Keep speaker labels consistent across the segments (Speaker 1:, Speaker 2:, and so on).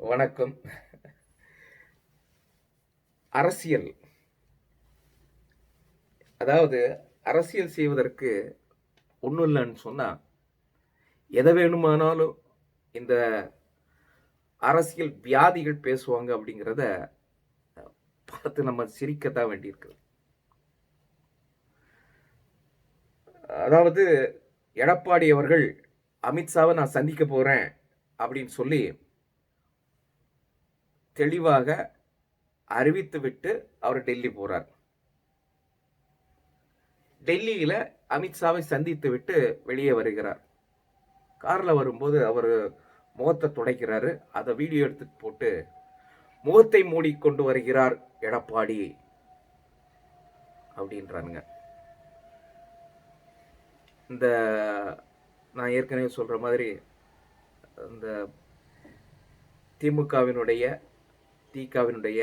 Speaker 1: வணக்கம். அரசியல். அதாவது அரசியல் செய்வதற்கு ஒன்றும் இல்லைன்னு சொன்னால் எதை வேணுமானாலும் இந்த அரசியல் வியாதிகள் பேசுவாங்க அப்படிங்கிறத பார்த்து நம்ம சிரிக்கத்தான் வேண்டியிருக்கு அதாவது எடப்பாடி அவர்கள் அமித்ஷாவை நான் சந்திக்க போகிறேன் அப்படின்னு சொல்லி தெளிவாக அறிவித்துவிட்டு அவர் டெல்லி போகிறார் டெல்லியில் அமித்ஷாவை சந்தித்து விட்டு வெளியே வருகிறார். காரில் வரும்போது அவர் முகத்தை துடைக்கிறாரு. அதை வீடியோ எடுத்து போட்டு முகத்தை மூடிக்கொண்டு வருகிறார் எடப்பாடி அப்படின்றானுங்க. இந்த நான் ஏற்கனவே சொல்கிற மாதிரி இந்த திமுகவினுடைய திகாவினுடைய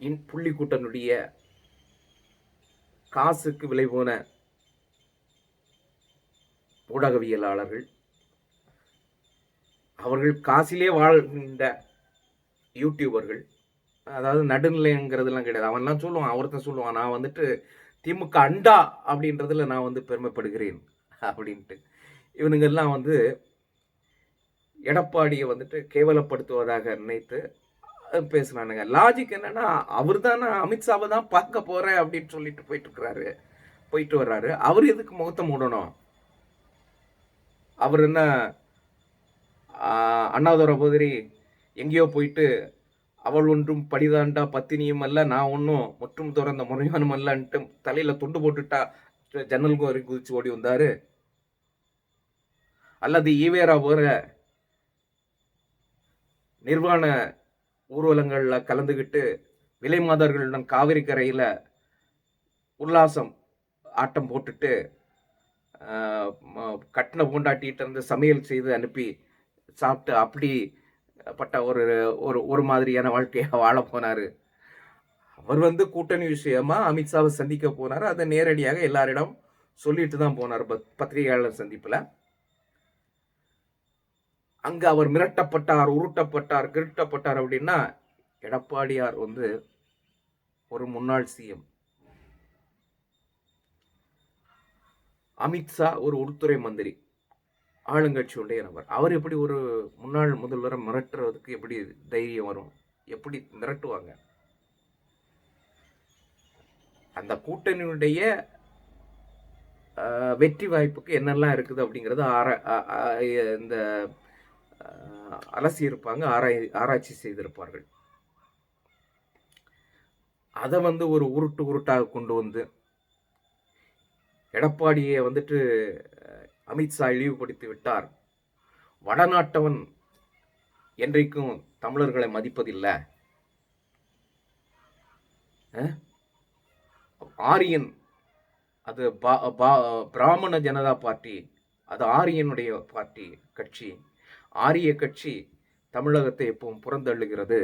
Speaker 1: இன் புள்ளிக்கூட்டனுடைய காசுக்கு விலை போன ஊடகவியலாளர்கள் அவர்கள் காசிலே வாழ்கின்ற யூடியூபர்கள் அதாவது நடுநிலைங்கிறதுலாம் கிடையாது. அவன்லாம் சொல்லுவான் அவர்தான் சொல்லுவான் நான் வந்துட்டு திமுக அண்டா அப்படின்றதுல நான் வந்து பெருமைப்படுகிறேன் அப்படின்ட்டு. இவனுங்கெல்லாம் வந்து எடப்பாடியை வந்துட்டு கேவலப்படுத்துவதாக நினைத்து பேசுனானுங்க. லாஜிக் என்னன்னா அவர் தானே அமித்ஷாவை தான் பார்க்க போறேன் அப்படின்னு சொல்லிட்டு போயிட்டு இருக்கிறாரு போயிட்டு வர்றாரு. அவர் எதுக்கு முகத்தை மூடணும்? அவர் என்ன அண்ணாதுர போதிரி எங்கேயோ போயிட்டு அவள் ஒன்றும் படிதாண்டா பத்தினியும் அல்ல நான் ஒன்றும் முற்றும் துறந்த முறையானும் அல்லன்ட்டு தலையில் துண்டு போட்டுட்டா ஜன்னல் கோரி குதிச்சு ஓடி வந்தாரு. அல்லது ஈவேரா போற நிர்வாண ஊர்வலங்களில் கலந்துக்கிட்டு விலை மாதர்களுடன் காவிரி கரையில் உல்லாசம் ஆட்டம் போட்டுட்டு கட்டின பூண்டாட்டிகிட்ட இருந்து சமையல் செய்து அனுப்பி சாப்பிட்டு அப்படி பட்ட ஒரு ஒரு ஒரு மாதிரியான வாழ்க்கையாக வாழ போனார். அவர் வந்து கூட்டணி விஷயமா அமித்ஷாவை சந்திக்க போனார். அதை நேரடியாக எல்லாரிடம் சொல்லிட்டு தான் போனார் பத் பத்திரிகையாளர் சந்திப்பில். அங்கே அவர் மிரட்டப்பட்டார் உருட்டப்பட்டார் கிருட்டப்பட்டார் அப்படின்னா எடப்பாடியார் வந்து ஒரு முன்னாள் சிஎம் அமித்ஷா ஒரு உள்துறை மந்திரி ஆளுங்கட்சியுடைய நபர். அவர் எப்படி ஒரு முன்னாள் முதல்வரை மிரட்டுறதுக்கு எப்படி தைரியம் வரும்? எப்படி மிரட்டுவாங்க? அந்த கூட்டணியுடைய வெற்றி வாய்ப்புக்கு என்னெல்லாம் இருக்குது அப்படிங்கிறது ஆர இந்த அலசி இருப்பாங்க ஆராய் ஆராய்ச்சி செய்திருப்பார்கள். அதை வந்து ஒரு உருட்டு உருட்டாக கொண்டு வந்து எடப்பாடியை வந்துட்டு அமித்ஷா இழிவுபடுத்தி விட்டார். வடநாட்டவன் என்றைக்கும் தமிழர்களை மதிப்பதில்லை. ஆரியன் அது பிராமண ஜனதா பார்ட்டி அது ஆரியனுடைய பார்ட்டி கட்சி. ஆரிய கட்சி தமிழகத்தை எப்பவும் புறந்தள்ளுகிறது.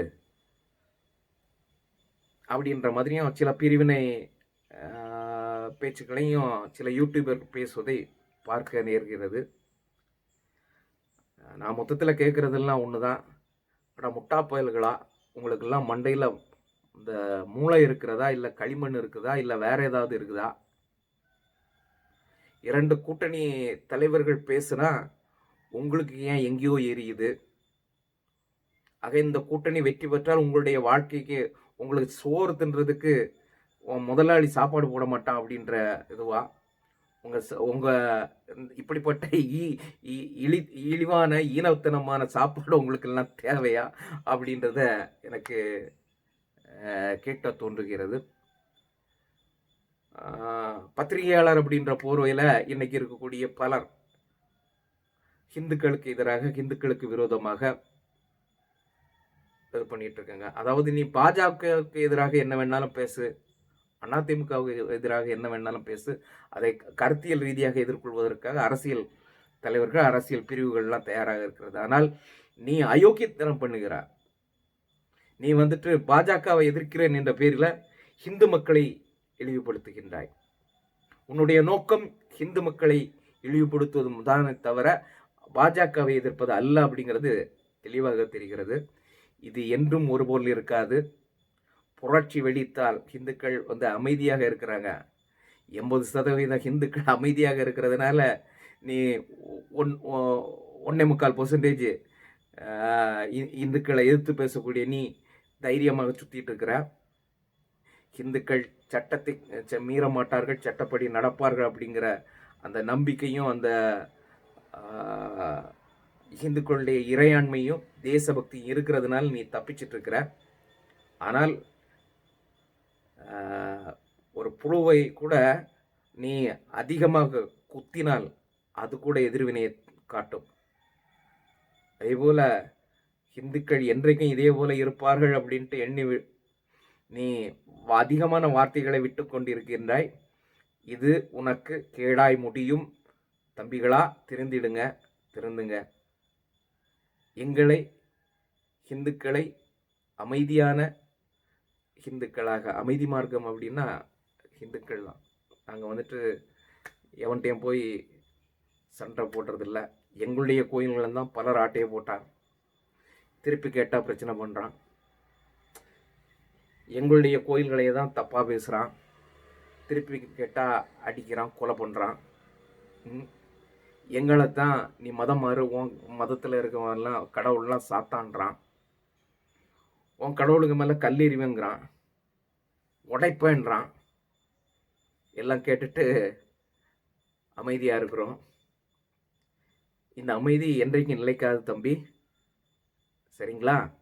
Speaker 1: அப்படின்ற மாதிரியும் சில பிரிவினை பேச்சுக்களையும் சில யூடியூபர் பேசுவதை பார்க்க நேர்கிறது. நான் மொத்தத்தில் கேட்குறதெல்லாம் ஒன்று தான் ஆனால் முட்டா புயல்களா உங்களுக்கெல்லாம் மண்டையில் இந்த மூளை இருக்கிறதா? இல்லை களிமண் இருக்குதா? இல்லை வேற ஏதாவது இருக்குதா? இரண்டு கூட்டணி தலைவர்கள் பேசுனா உங்களுக்கு ஏன் எங்கேயோ எரியுது? ஆக இந்த கூட்டணி வெற்றி பெற்றால் உங்களுடைய வாழ்க்கைக்கு உங்களுக்கு சோறு தின்றதுக்கு முதலாளி சாப்பாடு போட மாட்டான் அப்படின்ற இதுவா? உங்கள் உங்கள் இப்படிப்பட்ட இழி இழிவான ஈனத்தனமான சாப்பாடு உங்களுக்கு எல்லாம் தேவையா? அப்படின்றத எனக்கு கேட்க தோன்றுகிறது. பத்திரிகையாளர் அப்படின்ற போர்வையில் இன்றைக்கி இருக்கக்கூடிய பலர் ஹிந்துக்களுக்கு எதிராக ஹிந்துக்களுக்கு விரோதமாக இது பண்ணிட்டு இருக்காங்க. அதாவது நீ பாஜகவுக்கு எதிராக என்ன வேணாலும் பேசு. அதிமுகவுக்கு எதிராக என்ன வேணாலும் பேசு. அதை கருத்தியல் ரீதியாக எதிர்கொள்வதற்காக அரசியல் தலைவர்கள் அரசியல் பிரிவுகள்லாம் தயாராக இருக்கிறது. ஆனால் நீ அயோக்கியத்தனம் பண்ணுகிறார் நீ வந்துட்டு பாஜகவை எதிர்க்கிறேன் என்ற பேரில் ஹிந்து மக்களை இழிவுபடுத்துகின்றாய். உன்னுடைய நோக்கம் ஹிந்து மக்களை இழிவுபடுத்துவது தானே தவிர பாஜகவை எதிர்ப்பது அல்ல அப்படிங்கிறது தெளிவாக தெரிகிறது. இது என்றும் ஒருபோல் இருக்காது. புரட்சி வெடித்தால் இந்துக்கள் வந்து அமைதியாக இருக்கிறாங்க. எண்பது சதவீத இந்துக்கள் அமைதியாக இருக்கிறதுனால நீ ஒன் ஒன்னே முக்கால் பர்சன்டேஜ் இந்துக்களை எதிர்த்து பேசக்கூடிய நீ தைரியமாக சுற்றிட்டு இருக்கிற. இந்துக்கள் சட்டத்தை ச- மீற மாட்டார்கள் சட்டப்படி நடப்பார்கள் அப்படிங்கிற அந்த நம்பிக்கையும் அந்த இந்துக்களுடைய இறையாண்மையும் தேசபக்தியும் இருக்கிறதுனால நீ தப்பிச்சிட்டு இருக்கிற ஆனால் ஒரு புழுவை கூட நீ அதிகமாக குத்தினால் அது கூட எதிர்வினையை காட்டும். அதேபோல் இந்துக்கள் என்றைக்கும் இதே போல் இருப்பார்கள் அப்படின்ட்டு எண்ணி வி- நீ அதிகமான வார்த்தைகளை விட்டு கொண்டிருக்கின்றாய். இது உனக்கு கேடாய் முடியும். தம்பிகளா திருந்திடுங்க திருந்துங்க எங்களை இந்துக்களை அமைதியான இந்துக்களாக அமைதி மார்க்கம் அப்படின்னா இந்துக்கள் தான் நாங்கள் வந்துட்டு எவன்கிட்டையும் போய் சண்டை போடுறதில்ல. எங்களுடைய கோயில்களில் தான் பலர் ஆட்டையை போட்டாங்க. திருப்பி கேட்டால் பிரச்சனை பண்ணுறான் எங்களுடைய கோயில்களையே தான் தப்பாக பேசுகிறான் திருப்பி கேட்டால் அடிக்கிறான் கொலை பண்ணுறான் எங்களை தான் நீ மதம் மாறு உன் மதத்தில் இருக்கவன்லாம் கடவுள்லாம் சாத்தான்றான். உன் கடவுளுக்கு மேலே கல்லெறிவுங்கிறான் உடைப்பேன்றான். எல்லாம் கேட்டுட்டு அமைதியாக இருக்கிறோம். இந்த அமைதி என்றைக்கும் நிலைக்காது தம்பி. சரிங்களா?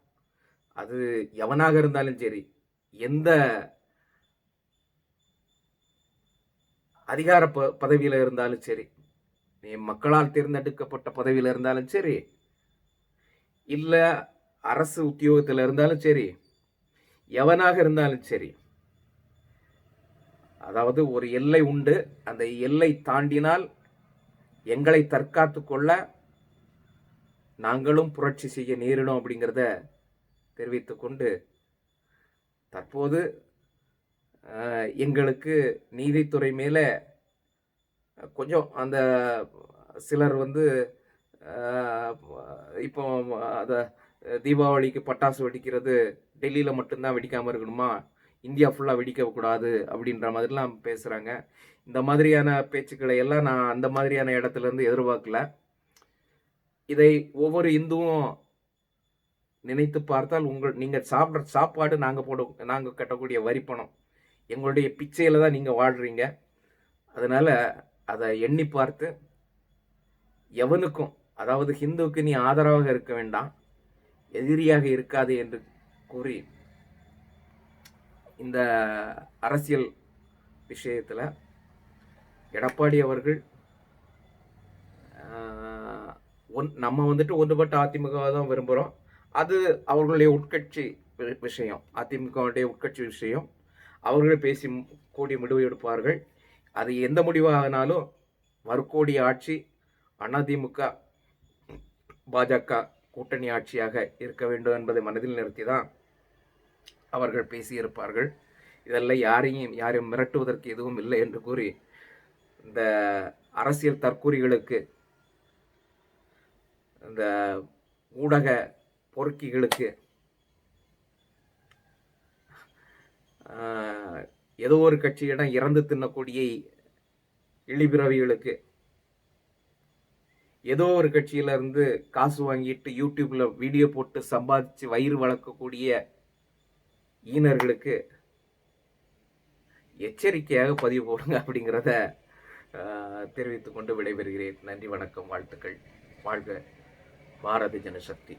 Speaker 1: அது எவனாக இருந்தாலும் சரி எந்த அதிகார ப பதவியில் இருந்தாலும் சரி நீ மக்களால் தேர்ந்தெடுக்கப்பட்ட பதவியில் இருந்தாலும் சரி இல்லை அரசு உத்தியோகத்தில் இருந்தாலும் சரி எவனாக இருந்தாலும் சரி அதாவது ஒரு எல்லை உண்டு. அந்த எல்லை தாண்டினால் எங்களை தற்காத்து கொள்ள நாங்களும் புரட்சி செய்ய நேரிடும் அப்படிங்கிறத தெரிவித்து கொண்டு தற்போது எங்களுக்கு நீதித்துறை மேலே கொஞ்சம் அந்த சிலர் வந்து இப்போ அதை தீபாவளிக்கு பட்டாசு வெடிக்கிறது டெல்லியில் மட்டும்தான் வெடிக்காமல் இருக்கணுமா? இந்தியா ஃபுல்லாக வெடிக்கக்கூடாது அப்படின்ற மாதிரிலாம் பேசுகிறாங்க இந்த மாதிரியான பேச்சுக்களை எல்லாம் நான் அந்த மாதிரியான இடத்துல இருந்து எதிர்பார்க்கல. இதை ஒவ்வொரு இந்துவும் நினைத்து பார்த்தால் உங்கள் நீங்கள் சாப்பிட்ற சாப்பாடு நாங்கள் போட நாங்கள் கட்டக்கூடிய வரிப்பணம் எங்களுடைய பிச்சையில் தான் நீங்கள் வாழ்கிறீங்க அதனால் அதை எண்ணி பார்த்து எவனுக்கும் அதாவது ஹிந்துவுக்கு நீ ஆதரவாக இருக்க வேண்டாம் எதிரியாக இருக்காது என்று கூறி இந்த அரசியல் விஷயத்தில் எடப்பாடி அவர்கள் ஒன் நம்ம வந்துட்டு ஒன்றுபட்ட அதிமுகவாக தான் விரும்புகிறோம் அது அவர்களுடைய உட்கட்சி விஷயம். அதிமுகவுடைய உட்கட்சி விஷயம். அவர்கள் பேசி கூடி முடிவு எடுப்பார்கள். அது எந்த முடிவாகினாலும் மறுக்கோடி ஆட்சி அதிமுக பாஜக கூட்டணி ஆட்சியாக இருக்க வேண்டும் என்பதை மனதில் நிறுத்தி தான் அவர்கள் பேசியிருப்பார்கள். இதெல்லாம் யாரையும் யாரையும் மிரட்டுவதற்கு எதுவும் இல்லை என்று கூறி இந்த அரசியல் தற்கூறிகளுக்கு இந்த ஊடக பொறுக்கிகளுக்கு ஏதோ ஒரு கட்சியிடம் இறந்து தின்னக்கூடிய இழிபிறவிகளுக்கு ஏதோ ஒரு கட்சியில இருந்து காசு வாங்கிட்டு யூடியூப்ல வீடியோ போட்டு சம்பாதிச்சு வயிறு வளர்க்கக்கூடிய ஈனர்களுக்கு எச்சரிக்கையாக பதிவு போடுங்க அப்படிங்கிறத தெரிவித்துக்கொண்டு விடைபெறுகிறேன். நன்றி வணக்கம் வாழ்த்துக்கள். வாழ்க பாரதி ஜனசக்தி.